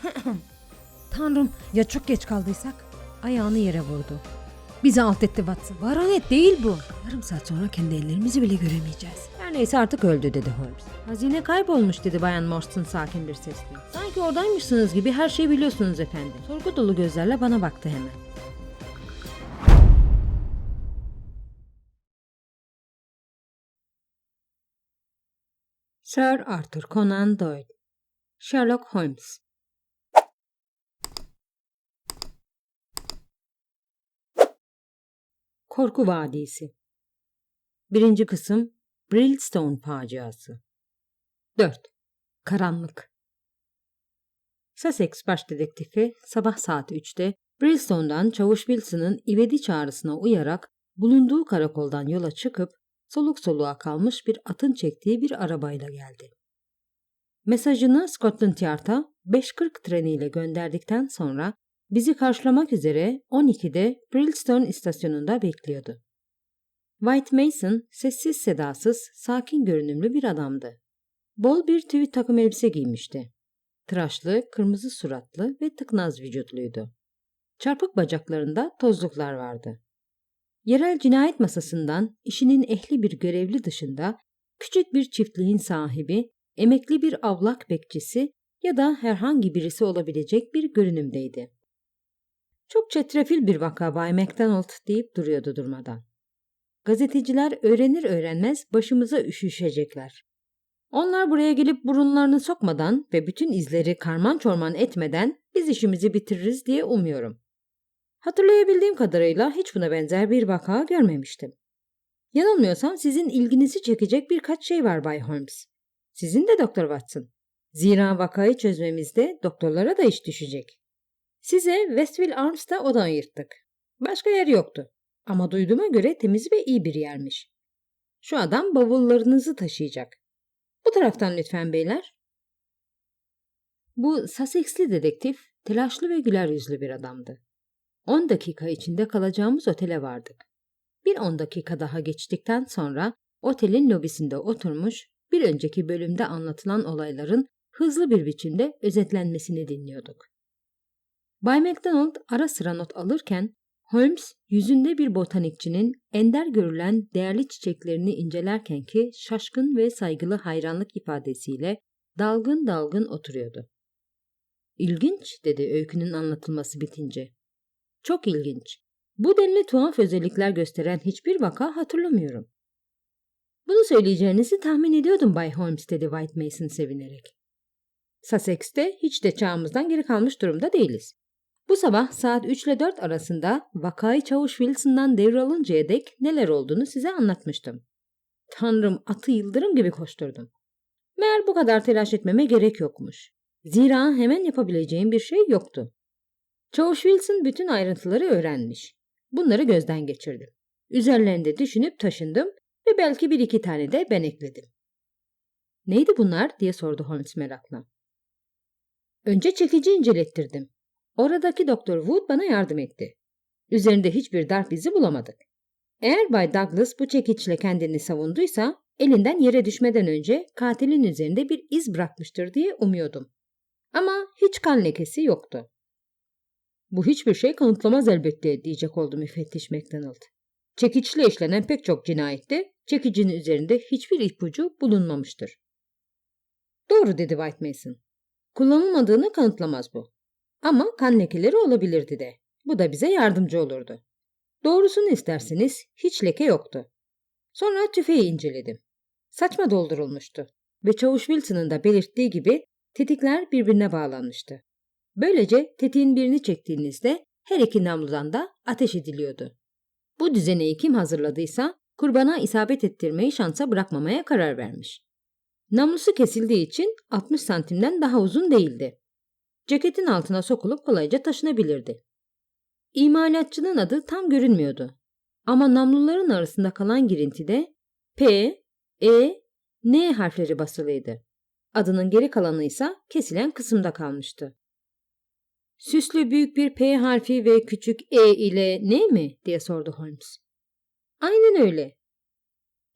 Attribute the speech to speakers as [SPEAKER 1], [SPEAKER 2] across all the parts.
[SPEAKER 1] Tanrım ya çok geç kaldıysak? Ayağını yere vurdu. Bizi alt etti Watson. Baronet değil bu. Yarım saat sonra kendi ellerimizi bile göremeyeceğiz. Her neyse artık öldü dedi Holmes. Hazine kaybolmuş dedi Bayan Morstan sakin bir sesle. Sanki oradaymışsınız gibi her şeyi biliyorsunuz efendim. Sorgu dolu gözlerle bana baktı hemen. Sir Arthur Conan Doyle Sherlock Holmes Korku Vadisi Birinci kısım Brillstone faciası 4. Karanlık Sussex baş dedektifi sabah saat 3'te Brillstone'dan Çavuş Wilson'ın ivedi çağrısına uyarak bulunduğu karakoldan yola çıkıp soluk soluğa kalmış bir atın çektiği bir arabayla geldi. Mesajını Scotland Yard'a 5.40 treniyle gönderdikten sonra bizi karşılamak üzere 12'de Brillstone istasyonunda bekliyordu. White Mason sessiz sedasız, sakin görünümlü bir adamdı. Bol bir tüy takım elbise giymişti. Tıraşlı, kırmızı suratlı ve tıknaz vücutluydu. Çarpık bacaklarında tozluklar vardı. Yerel cinayet masasından işinin ehli bir görevli dışında küçük bir çiftliğin sahibi, emekli bir avlak bekçisi ya da herhangi birisi olabilecek bir görünümdeydi. Çok çetrefil bir vaka Bay MacDonald deyip duruyordu durmadan. Gazeteciler öğrenir öğrenmez başımıza üşüşecekler. Onlar buraya gelip burunlarını sokmadan ve bütün izleri karman çorman etmeden biz işimizi bitiririz diye umuyorum. Hatırlayabildiğim kadarıyla hiç buna benzer bir vaka görmemiştim. Yanılmıyorsam sizin ilginizi çekecek birkaç şey var Bay Holmes. Sizin de Doktor Watson. Zira vakayı çözmemizde doktorlara da iş düşecek. Size Westville Arms'ta oda ayırttık. Başka yer yoktu. Ama duyduğuma göre temiz ve iyi bir yermiş. Şu adam bavullarınızı taşıyacak. Bu taraftan lütfen beyler. Bu Sussex'li dedektif telaşlı ve güler yüzlü bir adamdı. 10 dakika içinde kalacağımız otele vardık. Bir 10 dakika daha geçtikten sonra otelin lobisinde oturmuş bir önceki bölümde anlatılan olayların hızlı bir biçimde özetlenmesini dinliyorduk. Bay MacDonald ara sıra not alırken Holmes yüzünde bir botanikçinin ender görülen değerli çiçeklerini incelerken ki şaşkın ve saygılı hayranlık ifadesiyle dalgın dalgın oturuyordu. İlginç dedi öykünün anlatılması bitince. Çok ilginç. Bu denli tuhaf özellikler gösteren hiçbir vaka hatırlamıyorum. Bunu söyleyeceğinizi tahmin ediyordum Bay Holmes dedi White Mason sevinerek. Sussex'te hiç de çağımızdan geri kalmış durumda değiliz. Bu sabah saat 3 ile 4 arasında vakayı Çavuş Wilson'dan devralıncaya dek neler olduğunu size anlatmıştım. Tanrım atı yıldırım gibi koşturdum. Meğer bu kadar telaş etmeme gerek yokmuş. Zira hemen yapabileceğim bir şey yoktu. Çavuş Wilson bütün ayrıntıları öğrenmiş. Bunları gözden geçirdim. Üzerlerinde düşünüp taşındım ve belki bir iki tane de ben ekledim. Neydi bunlar diye sordu Holmes merakla. Önce çekici incelettirdim. Oradaki Doktor Wood bana yardım etti. Üzerinde hiçbir darp izi bulamadık. Eğer Bay Douglas bu çekiçle kendini savunduysa elinden yere düşmeden önce katilin üzerinde bir iz bırakmıştır diye umuyordum. Ama hiç kan lekesi yoktu. Bu hiçbir şey kanıtlamaz elbette diyecek oldu müfettiş MacDonald. Çekiçle işlenen pek çok cinayette çekicinin üzerinde hiçbir ipucu bulunmamıştır. Doğru dedi White Mason. Kullanılmadığını kanıtlamaz bu. Ama kan lekeleri olabilirdi de. Bu da bize yardımcı olurdu. Doğrusunu isterseniz hiç leke yoktu. Sonra tüfeği inceledim. Saçma doldurulmuştu ve Çavuş Wilson'ın da belirttiği gibi tetikler birbirine bağlanmıştı. Böylece tetiğin birini çektiğinizde her iki namludan da ateş ediliyordu. Bu düzeneyi kim hazırladıysa kurbana isabet ettirmeyi şansa bırakmamaya karar vermiş. Namlusu kesildiği için 60 santimden daha uzun değildi. Ceketin altına sokulup kolayca taşınabilirdi. İmalatçının adı tam görünmüyordu. Ama namluların arasında kalan girintide P, E, N harfleri basılıydı. Adının geri kalanı ise kesilen kısımda kalmıştı. Süslü büyük bir P harfi ve küçük E ile ne mi diye sordu Holmes. Aynen öyle.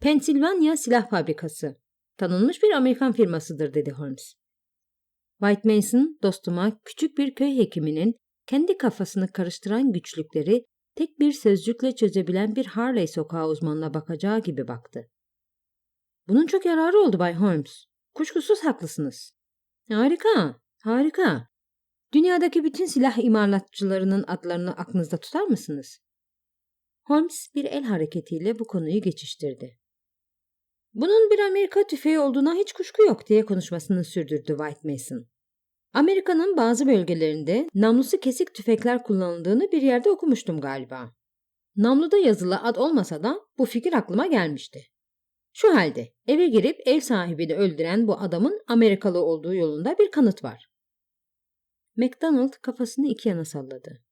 [SPEAKER 1] Pensilvanya Silah Fabrikası. Tanınmış bir Amerikan firmasıdır dedi Holmes. White Mason dostuma küçük bir köy hekiminin kendi kafasını karıştıran güçlükleri tek bir sözcükle çözebilen bir Harley sokağı uzmanına bakacağı gibi baktı. Bunun çok yararı oldu Bay Holmes. Kuşkusuz haklısınız. Harika, harika. Dünyadaki bütün silah imalatçılarının adlarını aklınızda tutar mısınız? Holmes bir el hareketiyle bu konuyu geçiştirdi. Bunun bir Amerika tüfeği olduğuna hiç kuşku yok diye konuşmasını sürdürdü White Mason. Amerika'nın bazı bölgelerinde namlusu kesik tüfekler kullanıldığını bir yerde okumuştum galiba. Namluda yazılı ad olmasa da bu fikir aklıma gelmişti. Şu halde eve girip ev sahibini öldüren bu adamın Amerikalı olduğu yolunda bir kanıt var. MacDonald kafasını iki yana salladı.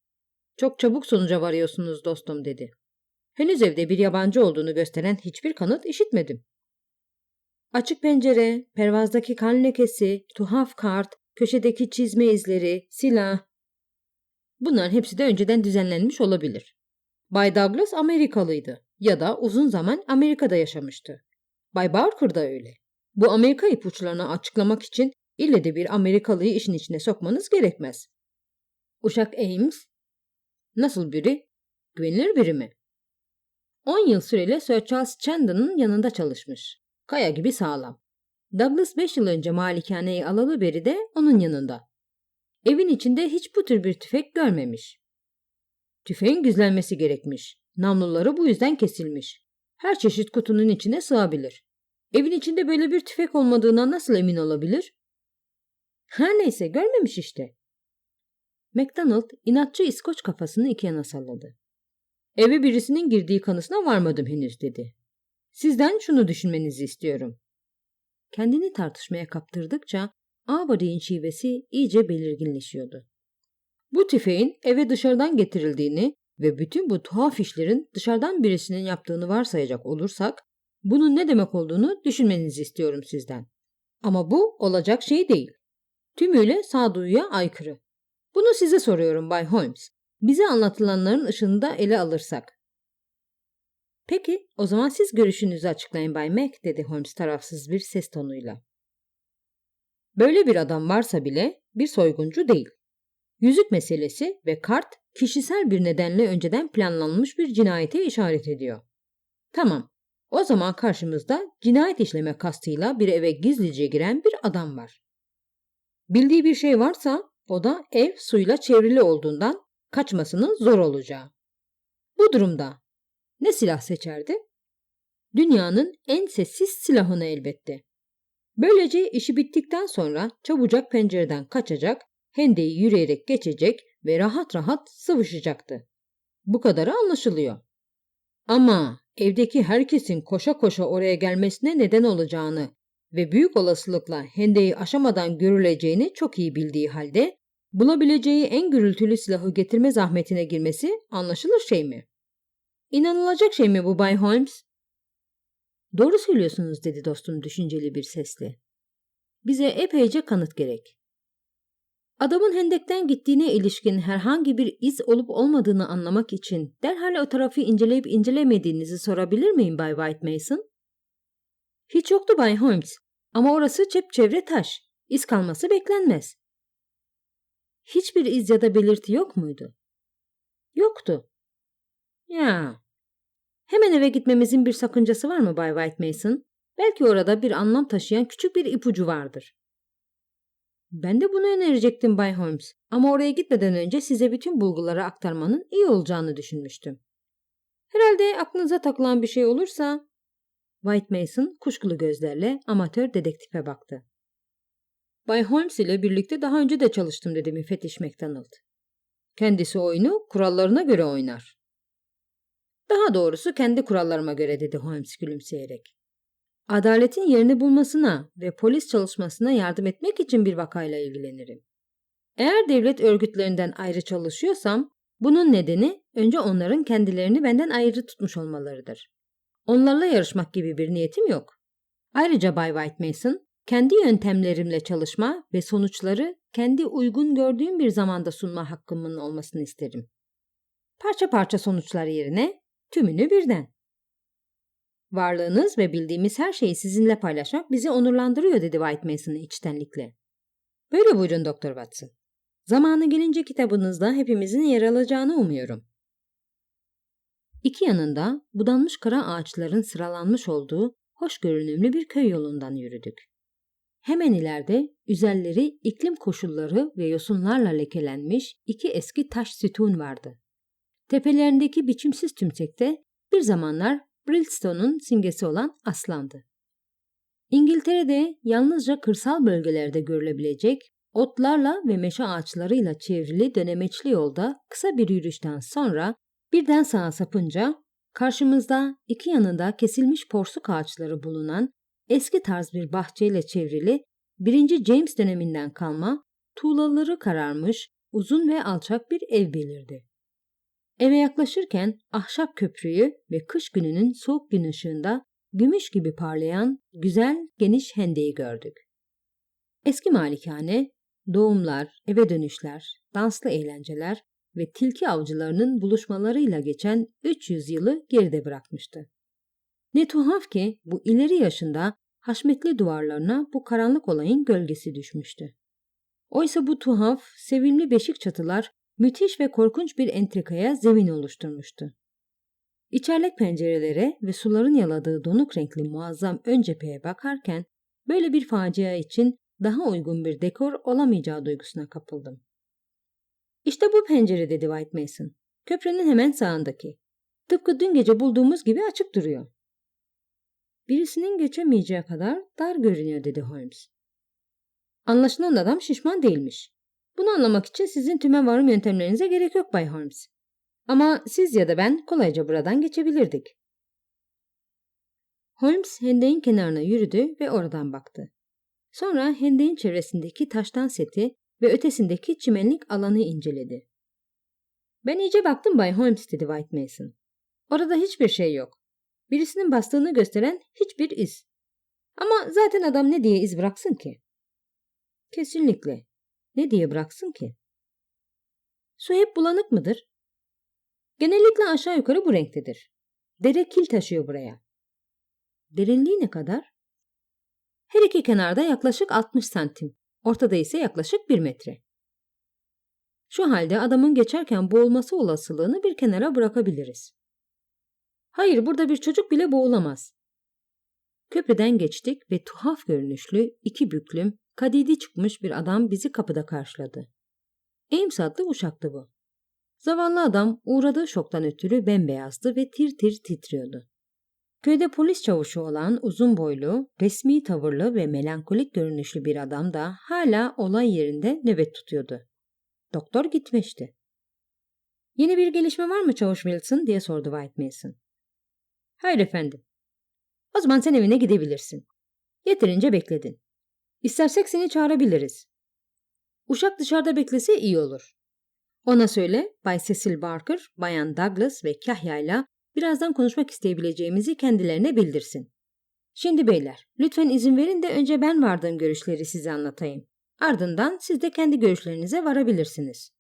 [SPEAKER 1] Çok çabuk sonuca varıyorsunuz dostum dedi. Henüz evde bir yabancı olduğunu gösteren hiçbir kanıt işitmedim. Açık pencere, pervazdaki kan lekesi, tuhaf kart, köşedeki çizme izleri, silah. Bunların hepsi de önceden düzenlenmiş olabilir. Bay Douglas Amerikalıydı ya da uzun zaman Amerika'da yaşamıştı. Bay Barker da öyle. Bu Amerika ipuçlarını açıklamak için ille de bir Amerikalıyı işin içine sokmanız gerekmez. Uşak Ames nasıl biri? Güvenilir biri mi? 10 yıl süreli Sir Charles Chandon'ın yanında çalışmış. Kaya gibi sağlam. Douglas 5 yıl önce malikaneyi alalı beri de onun yanında. Evin içinde hiç bu tür bir tüfek görmemiş. Tüfeğin gizlenmesi gerekmiş. Namluları bu yüzden kesilmiş. Her çeşit kutunun içine sığabilir. Evin içinde böyle bir tüfek olmadığına nasıl emin olabilir? Her neyse görmemiş işte. MacDonald inatçı İskoç kafasını iki yana salladı. Eve birisinin girdiği kanısına varmadım henüz dedi. Sizden şunu düşünmenizi istiyorum. Kendini tartışmaya kaptırdıkça Ağabey'in şivesi iyice belirginleşiyordu. Bu tüfeğin eve dışarıdan getirildiğini ve bütün bu tuhaf işlerin dışarıdan birisinin yaptığını varsayacak olursak, bunun ne demek olduğunu düşünmenizi istiyorum sizden. Ama bu olacak şey değil. Tümüyle sağduyuya aykırı. Bunu size soruyorum Bay Holmes. Bize anlatılanların ışığında ele alırsak. Peki, o zaman siz görüşünüzü açıklayın Bay Mac, dedi Holmes tarafsız bir ses tonuyla. Böyle bir adam varsa bile bir soyguncu değil. Yüzük meselesi ve kart kişisel bir nedenle önceden planlanmış bir cinayete işaret ediyor. Tamam, o zaman karşımızda cinayet işleme kastıyla bir eve gizlice giren bir adam var. Bildiği bir şey varsa o da ev suyla çevrili olduğundan kaçmasının zor olacağı. Bu durumda ne silah seçerdi? Dünyanın en sessiz silahını elbette. Böylece işi bittikten sonra çabucak pencereden kaçacak, hendeyi yürüyerek geçecek ve rahat rahat sıvışacaktı. Bu kadarı anlaşılıyor. Ama evdeki herkesin koşa koşa oraya gelmesine neden olacağını ve büyük olasılıkla hendeyi aşamadan görüleceğini çok iyi bildiği halde bulabileceği en gürültülü silahı getirme zahmetine girmesi anlaşılır şey mi? İnanılacak şey mi bu Bay Holmes? Doğru söylüyorsunuz dedi dostum düşünceli bir sesle. Bize epeyce kanıt gerek. Adamın hendekten gittiğine ilişkin herhangi bir iz olup olmadığını anlamak için derhal o tarafı inceleyip incelemediğinizi sorabilir miyim Bay White Mason? Hiç yoktu Bay Holmes ama orası çepçevre taş. İz kalması beklenmez. Hiçbir iz ya da belirti yok muydu? Yoktu. Ya. Hemen eve gitmemizin bir sakıncası var mı Bay White Mason? Belki orada bir anlam taşıyan küçük bir ipucu vardır. Ben de bunu önerecektim Bay Holmes ama oraya gitmeden önce size bütün bulguları aktarmanın iyi olacağını düşünmüştüm. Herhalde aklınıza takılan bir şey olursa... White Mason kuşkulu gözlerle amatör dedektife baktı. Bay Holmes ile birlikte daha önce de çalıştım dedi müfettiş MacDonald. Kendisi oyunu kurallarına göre oynar. Daha doğrusu kendi kurallarıma göre dedi Holmes gülümseyerek. Adaletin yerini bulmasına ve polis çalışmasına yardım etmek için bir vakayla ilgilenirim. Eğer devlet örgütlerinden ayrı çalışıyorsam, bunun nedeni önce onların kendilerini benden ayrı tutmuş olmalarıdır. Onlarla yarışmak gibi bir niyetim yok. Ayrıca Bay White Mason, kendi yöntemlerimle çalışma ve sonuçları kendi uygun gördüğüm bir zamanda sunma hakkımın olmasını isterim. Parça parça sonuçlar yerine tümünü birden. Varlığınız ve bildiğimiz her şeyi sizinle paylaşmak bizi onurlandırıyor dedi White Mason'ı içtenlikle. Böyle buyurun Doktor Watson. Zamanı gelince kitabınızda hepimizin yer alacağını umuyorum. İki yanında budanmış kara ağaçların sıralanmış olduğu hoş görünümlü bir köy yolundan yürüdük. Hemen ileride üzerleri iklim koşulları ve yosunlarla lekelenmiş iki eski taş sütun vardı. Tepelerindeki biçimsiz tümsekte bir zamanlar Brillstone'un simgesi olan aslandı. İngiltere'de yalnızca kırsal bölgelerde görülebilecek otlarla ve meşe ağaçlarıyla çevrili dönemeçli yolda kısa bir yürüyüşten sonra birden sağa sapınca karşımızda iki yanında kesilmiş porsuk ağaçları bulunan eski tarz bir bahçeyle çevrili 1. James döneminden kalma tuğlaları kararmış uzun ve alçak bir ev belirdi. Eve yaklaşırken ahşap köprüyü ve kış gününün soğuk gün ışığında gümüş gibi parlayan güzel geniş hendeyi gördük. Eski malikane, doğumlar, eve dönüşler, danslı eğlenceler ve tilki avcılarının buluşmalarıyla geçen 300 yılı geride bırakmıştı. Ne tuhaf ki bu ileri yaşında haşmetli duvarlarına bu karanlık olayın gölgesi düşmüştü. Oysa bu tuhaf, sevimli beşik çatılar müthiş ve korkunç bir entrikaya zemin oluşturmuştu. İçerlek pencerelere ve suların yaladığı donuk renkli muazzam ön cepheye bakarken böyle bir facia için daha uygun bir dekor olamayacağı duygusuna kapıldım. İşte bu pencere dedi White Mason. Köprünün hemen sağındaki. Tıpkı dün gece bulduğumuz gibi açık duruyor. Birisinin geçemeyeceği kadar dar görünüyor dedi Holmes. Anlaşılan adam şişman değilmiş. Bunu anlamak için sizin tüme varım yöntemlerinize gerek yok Bay Holmes. Ama siz ya da ben kolayca buradan geçebilirdik. Holmes hendeğin kenarına yürüdü ve oradan baktı. Sonra hendeğin çevresindeki taştan seti ve ötesindeki çimenlik alanı inceledi. Ben iyice baktım Bay Holmes dedi White Mason. Orada hiçbir şey yok. Birisinin bastığını gösteren hiçbir iz. Ama zaten adam ne diye iz bıraksın ki? Kesinlikle. Ne diye bıraksın ki? Su hep bulanık mıdır? Genellikle aşağı yukarı bu renktedir. Dere kil taşıyor buraya. Derinliği ne kadar? Her iki kenarda yaklaşık 60 santim. Ortada ise yaklaşık 1 metre. Şu halde adamın geçerken boğulması olasılığını bir kenara bırakabiliriz. Hayır, burada bir çocuk bile boğulamaz. Köprüden geçtik ve tuhaf görünüşlü, iki büklüm, kadidi çıkmış bir adam bizi kapıda karşıladı. Ames adlı uşaktı bu. Zavallı adam uğradığı şoktan ötürü bembeyazdı ve tir tir titriyordu. Köyde polis çavuşu olan uzun boylu, resmi tavırlı ve melankolik görünüşlü bir adam da hala olay yerinde nöbet tutuyordu. Doktor gitmişti. Yeni bir gelişme var mı Çavuş Wilson diye sordu White Mason. Hayır efendim. O zaman sen evine gidebilirsin. Yeterince bekledin. İstersek seni çağırabiliriz. Uşak dışarıda beklese iyi olur. Ona söyle Bay Cecil Barker, Bayan Douglas ve Kahya'yla birazdan konuşmak isteyebileceğimizi kendilerine bildirsin. Şimdi beyler, lütfen izin verin de önce ben vardığım görüşleri size anlatayım. Ardından siz de kendi görüşlerinize varabilirsiniz.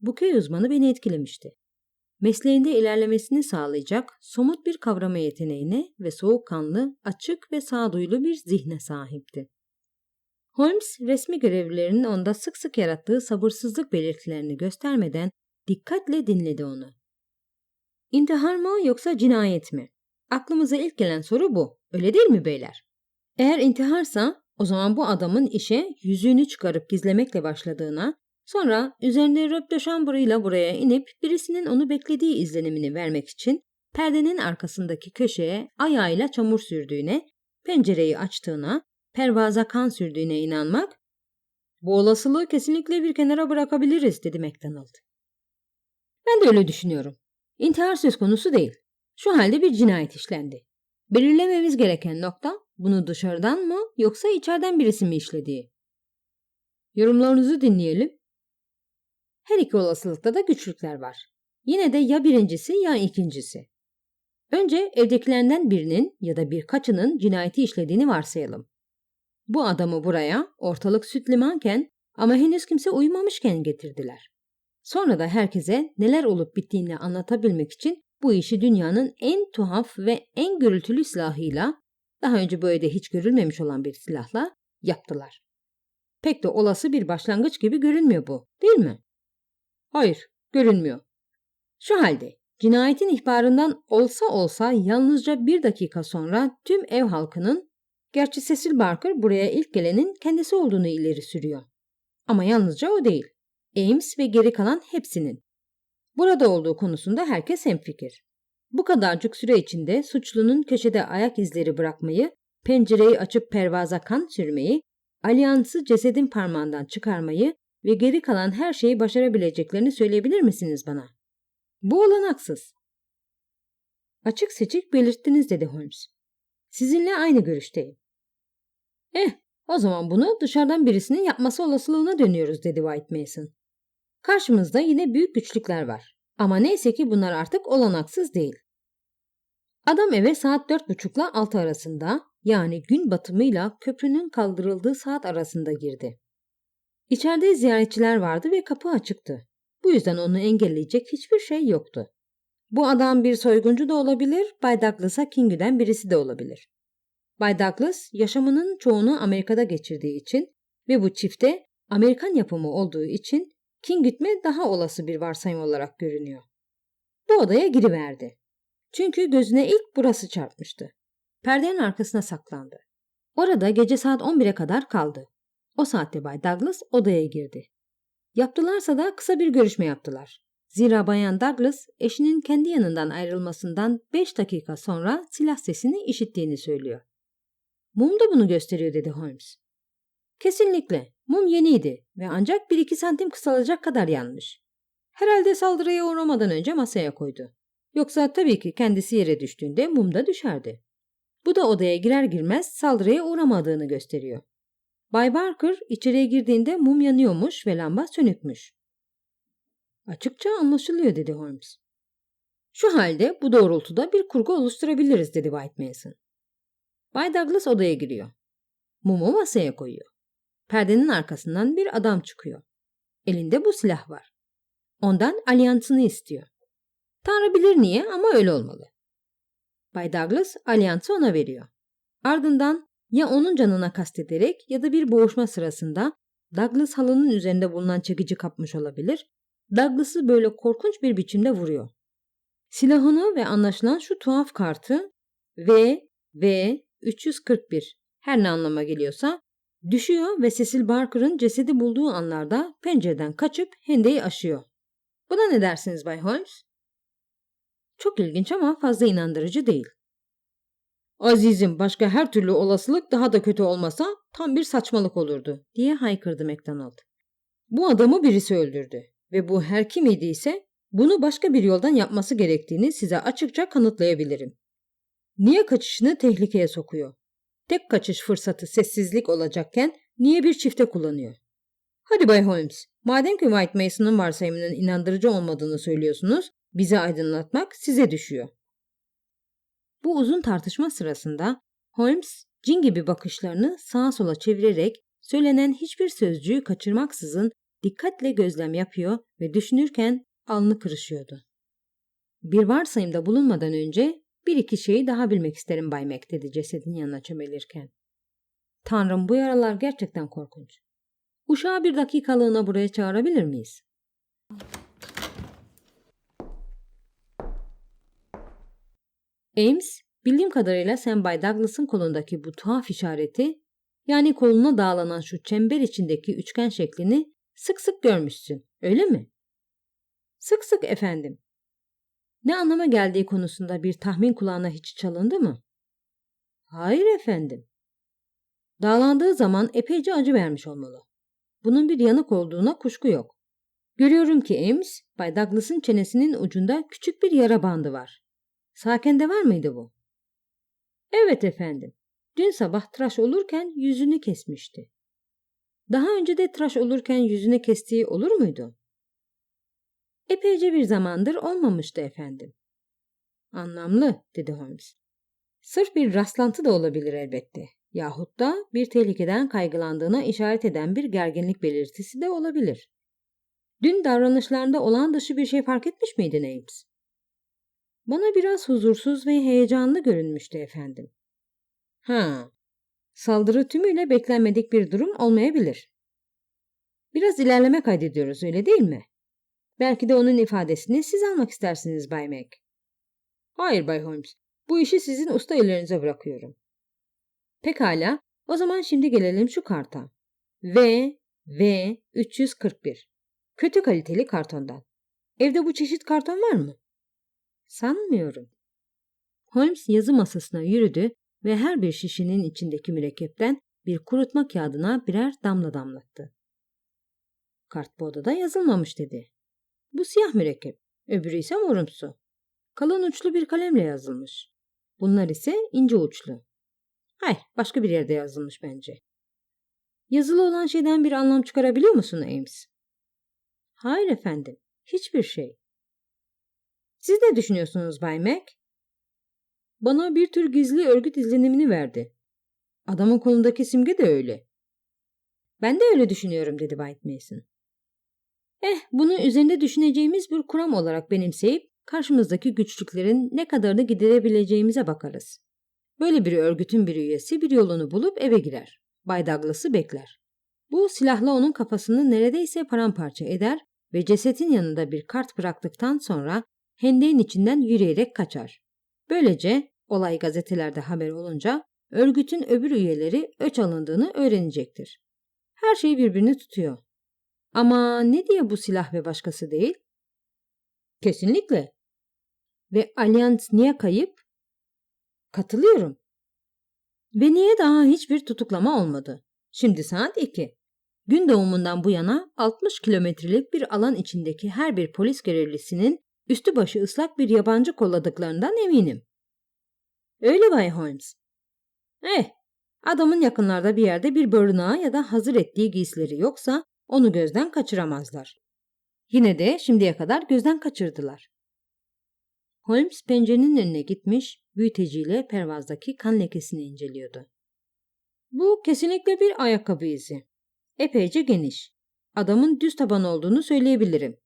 [SPEAKER 1] Bu köy uzmanı beni etkilemişti. Mesleğinde ilerlemesini sağlayacak somut bir kavrama yeteneğine ve soğukkanlı, açık ve sağduyulu bir zihne sahipti. Holmes resmi görevlilerinin onda sık sık yarattığı sabırsızlık belirtilerini göstermeden dikkatle dinledi onu. İntihar mı yoksa cinayet mi? Aklımıza ilk gelen soru bu. Öyle değil mi beyler? Eğer intiharsa o zaman bu adamın işe yüzüğünü çıkarıp gizlemekle başladığına, sonra üzerinde röp de buraya inip birisinin onu beklediği izlenimini vermek için perdenin arkasındaki köşeye ayağıyla çamur sürdüğüne, pencereyi açtığına, pervaza kan sürdüğüne inanmak, bu olasılığı kesinlikle bir kenara bırakabiliriz dedi MacDonald. Ben de öyle düşünüyorum. İntihar söz konusu değil. Şu halde bir cinayet işlendi. Belirlememiz gereken nokta bunu dışarıdan mı yoksa içeriden birisi mi işlediği. Yorumlarınızı dinleyelim. Her iki olasılıkta da güçlükler var. Yine de ya birincisi ya ikincisi. Önce evdekilerden birinin ya da birkaçının cinayeti işlediğini varsayalım. Bu adamı buraya ortalık süt limanken ama henüz kimse uyumamışken getirdiler. Sonra da herkese neler olup bittiğini anlatabilmek için bu işi dünyanın en tuhaf ve en gürültülü silahıyla, daha önce böyle de hiç görülmemiş olan bir silahla yaptılar. Pek de olası bir başlangıç gibi görünmüyor bu, değil mi? Hayır, görünmüyor. Şu halde cinayetin ihbarından olsa olsa yalnızca bir dakika sonra tüm ev halkının, gerçi Cecil Barker buraya ilk gelenin kendisi olduğunu ileri sürüyor. Ama yalnızca o değil. Ames ve geri kalan hepsinin. Burada olduğu konusunda herkes hemfikir. Bu kadarcık süre içinde suçlunun köşede ayak izleri bırakmayı, pencereyi açıp pervaza kan sürmeyi, alyansı cesedin parmağından çıkarmayı ve geri kalan her şeyi başarabileceklerini söyleyebilir misiniz bana? Bu olanaksız. Açık seçik belirttiniz dedi Holmes. Sizinle aynı görüşteyim. Eh, o zaman bunu dışarıdan birisinin yapması olasılığına dönüyoruz dedi White Mason. Karşımızda yine büyük güçlükler var. Ama neyse ki bunlar artık olanaksız değil. Adam eve saat dört buçukla altı arasında yani gün batımıyla köprünün kaldırıldığı saat arasında girdi. İçeride ziyaretçiler vardı ve kapı açıktı. Bu yüzden onu engelleyecek hiçbir şey yoktu. Bu adam bir soyguncu da olabilir, Bay Douglas'a Kingü'den birisi de olabilir. Bay Douglas yaşamının çoğunu Amerika'da geçirdiği için ve bu çifte Amerikan yapımı olduğu için King gitme daha olası bir varsayım olarak görünüyor. Bu odaya giriverdi. Çünkü gözüne ilk burası çarpmıştı. Perdenin arkasına saklandı. Orada gece saat 11'e kadar kaldı. O saatte Bay Douglas odaya girdi. Yaptılarsa da kısa bir görüşme yaptılar. Zira Bayan Douglas eşinin kendi yanından ayrılmasından 5 dakika sonra silah sesini işittiğini söylüyor. Mum da bunu gösteriyor dedi Holmes. Kesinlikle. Mum yeniydi ve ancak 1-2 santim kısalacak kadar yanmış. Herhalde saldırıya uğramadan önce masaya koydu. Yoksa tabii ki kendisi yere düştüğünde mum da düşerdi. Bu da odaya girer girmez saldırıya uğramadığını gösteriyor. Bay Barker içeriye girdiğinde mum yanıyormuş ve lamba sönükmüş. Açıkça anlaşılıyor dedi Holmes. Şu halde bu doğrultuda bir kurgu oluşturabiliriz dedi White Mason. Bay Douglas odaya giriyor. Mumu masaya koyuyor. Perdenin arkasından bir adam çıkıyor. Elinde bu silah var. Ondan alyansını istiyor. Tanrı bilir niye ama öyle olmalı. Bay Douglas alyansı ona veriyor. Ardından ya onun canına kastederek ya da bir boğuşma sırasında Douglas halının üzerinde bulunan çekici kapmış olabilir. Douglas'ı böyle korkunç bir biçimde vuruyor. Silahını ve anlaşılan şu tuhaf kartı V V 341 her ne anlama geliyorsa düşüyor ve Cecil Barker'ın cesedi bulduğu anlarda pencereden kaçıp hendeyi aşıyor. Buna ne dersiniz Bay Holmes? Çok ilginç ama fazla inandırıcı değil. Azizim başka her türlü olasılık daha da kötü olmasa tam bir saçmalık olurdu diye haykırdı MacDonald. Bu adamı birisi öldürdü ve bu her kim idiyse bunu başka bir yoldan yapması gerektiğini size açıkça kanıtlayabilirim. Niye kaçışını tehlikeye sokuyor? Tek kaçış fırsatı sessizlik olacakken niye bir çifte kullanıyor? Hadi Bay Holmes, madem ki White Mason'ın varsayımının inandırıcı olmadığını söylüyorsunuz, bizi aydınlatmak size düşüyor. Bu uzun tartışma sırasında Holmes cin gibi bakışlarını sağa sola çevirerek söylenen hiçbir sözcüğü kaçırmaksızın dikkatle gözlem yapıyor ve düşünürken alnı kırışıyordu. Bir varsayımda bulunmadan önce bir iki şeyi daha bilmek isterim Bay Mac dedi cesedin yanına çömelirken. Tanrım bu yaralar gerçekten korkunç. Uşağı bir dakikalığına buraya çağırabilir miyiz? Ames, bildiğim kadarıyla sen Bay Douglas'ın kolundaki bu tuhaf işareti, yani koluna dağlanan şu çember içindeki üçgen şeklini sık sık görmüşsün, öyle mi? Sık sık efendim. Ne anlama geldiği konusunda bir tahmin kulağına hiç çalındı mı? Hayır efendim. Dağlandığı zaman epeyce acı vermiş olmalı. Bunun bir yanık olduğuna kuşku yok. Görüyorum ki Ames, Bay Douglas'ın çenesinin ucunda küçük bir yara bandı var. Saken'de var mıydı bu? Evet efendim. Dün sabah tıraş olurken yüzünü kesmişti. Daha önce de tıraş olurken yüzüne kestiği olur muydu? Epeyce bir zamandır olmamıştı efendim. Anlamlı, dedi Holmes. Sırf bir rastlantı da olabilir elbette. Yahut da bir tehlikeden kaygılandığına işaret eden bir gerginlik belirtisi de olabilir. Dün davranışlarında olan dışı bir şey fark etmiş miydin Ames? Bana biraz huzursuz ve heyecanlı görünmüştü efendim. Ha, saldırı tümüyle beklenmedik bir durum olmayabilir. Biraz ilerleme kaydediyoruz öyle değil mi? Belki de onun ifadesini siz almak istersiniz Bay Mac. Hayır Bay Holmes. Bu işi sizin usta ellerinize bırakıyorum. Pekala. O zaman şimdi gelelim şu karta. V, V 341. Kötü kaliteli kartondan. Evde bu çeşit karton var mı? Sanmıyorum. Holmes yazı masasına yürüdü ve her bir şişenin içindeki mürekkepten bir kurutma kağıdına birer damla damlattı. Kart bu odada yazılmamış dedi. Bu siyah mürekkep, öbürü ise morumsu. Kalın uçlu bir kalemle yazılmış. Bunlar ise ince uçlu. Hayır, başka bir yerde yazılmış bence. Yazılı olan şeyden bir anlam çıkarabiliyor musun Ames? Hayır efendim, hiçbir şey. Siz ne düşünüyorsunuz Bay Mac? Bana bir tür gizli örgüt izlenimini verdi. Adamın kolundaki simge de öyle. Ben de öyle düşünüyorum dedi White Mason. Eh, bunu üzerinde düşüneceğimiz bir kuram olarak benimseyip karşımızdaki güçlüklerin ne kadarını giderebileceğimize bakarız. Böyle bir örgütün bir üyesi bir yolunu bulup eve girer. Bay Douglas'ı bekler. Bu silahla onun kafasını neredeyse paramparça eder ve cesetin yanında bir kart bıraktıktan sonra hendeğin içinden yürüyerek kaçar. Böylece olay gazetelerde haber olunca örgütün öbür üyeleri öç alındığını öğrenecektir. Her şey birbirini tutuyor. Ama ne diye bu silah ve başkası değil? Kesinlikle. Ve Allianz niye kayıp? Katılıyorum. Ve niye daha hiçbir tutuklama olmadı? Şimdi saat 2. Gün doğumundan bu yana 60 kilometrelik bir alan içindeki her bir polis görevlisinin üstü başı ıslak bir yabancı kolladıklarından eminim. Öyle Bay Holmes. Eh, adamın yakınlarda bir yerde bir barınağı ya da hazır ettiği giysileri yoksa onu gözden kaçıramazlar. Yine de şimdiye kadar gözden kaçırdılar. Holmes pencerenin önüne gitmiş, büyüteciyle pervazdaki kan lekesini inceliyordu. Bu kesinlikle bir ayakkabı izi. Epeyce geniş. Adamın düz taban olduğunu söyleyebilirim.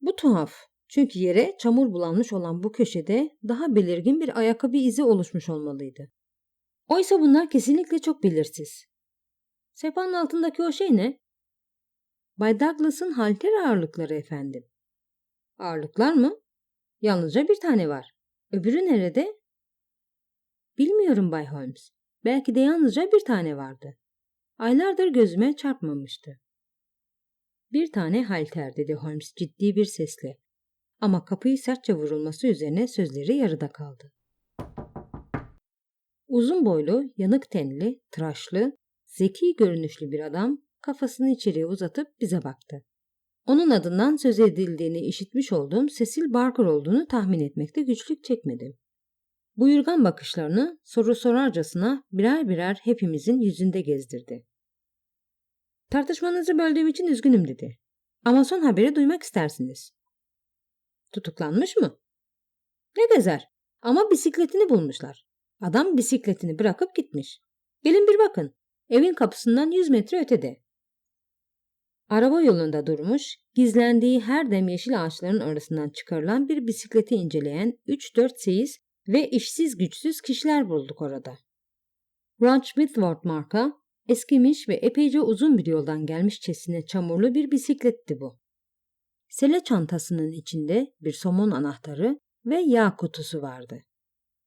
[SPEAKER 1] Bu tuhaf. Çünkü yere çamur bulanmış olan bu köşede daha belirgin bir ayakkabı izi oluşmuş olmalıydı. Oysa bunlar kesinlikle çok belirsiz. Sepanın altındaki o şey ne? Bay Douglas'ın halter ağırlıkları efendim. Ağırlıklar mı? Yalnızca bir tane var. Öbürü nerede? Bilmiyorum Bay Holmes. Belki de yalnızca bir tane vardı. Aylardır gözüme çarpmamıştı. Bir tane halter dedi Holmes ciddi bir sesle. Ama kapıyı sertçe vurulması üzerine sözleri yarıda kaldı. Uzun boylu, yanık tenli, tıraşlı, zeki görünüşlü bir adam kafasını içeriye uzatıp bize baktı. Onun adından söz edildiğini işitmiş olduğum Cecil Barker olduğunu tahmin etmekte güçlük çekmedim. Buyurgan bakışlarını soru sorarcasına birer birer hepimizin yüzünde gezdirdi. Tartışmanızı böldüğüm için üzgünüm dedi. Ama son haberi duymak istersiniz. Tutuklanmış mı? Ne gezer? Ama bisikletini bulmuşlar. Adam bisikletini bırakıp gitmiş. Gelin bir bakın. Evin kapısından 100 metre ötede. Araba yolunda durmuş, gizlendiği her dem yeşil ağaçların arasından çıkarılan bir bisikleti inceleyen 3-4 seyis ve işsiz güçsüz kişiler bulduk orada. Ranch Smithworth marka, eskimiş ve epeyce uzun bir yoldan gelmişçesine çamurlu bir bisikletti bu. Sele çantasının içinde bir somon anahtarı ve yağ kutusu vardı.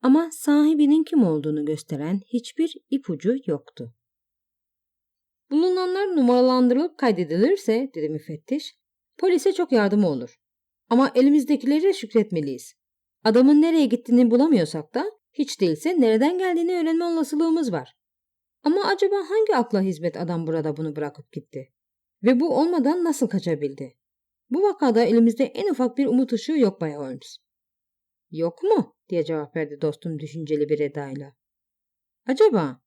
[SPEAKER 1] Ama sahibinin kim olduğunu gösteren hiçbir ipucu yoktu. Bulunanlar numaralandırılıp kaydedilirse, dedi müfettiş, polise çok yardımı olur. Ama elimizdekileri şükretmeliyiz. Adamın nereye gittiğini bulamıyorsak da hiç değilse nereden geldiğini öğrenme olasılığımız var. Ama acaba hangi akla hizmet adam burada bunu bırakıp gitti? Ve bu olmadan nasıl kaçabildi? Bu vakada elimizde en ufak bir umut ışığı yok Bay Holmes. Yok mu? diye cevap verdi dostum düşünceli bir edayla. Acaba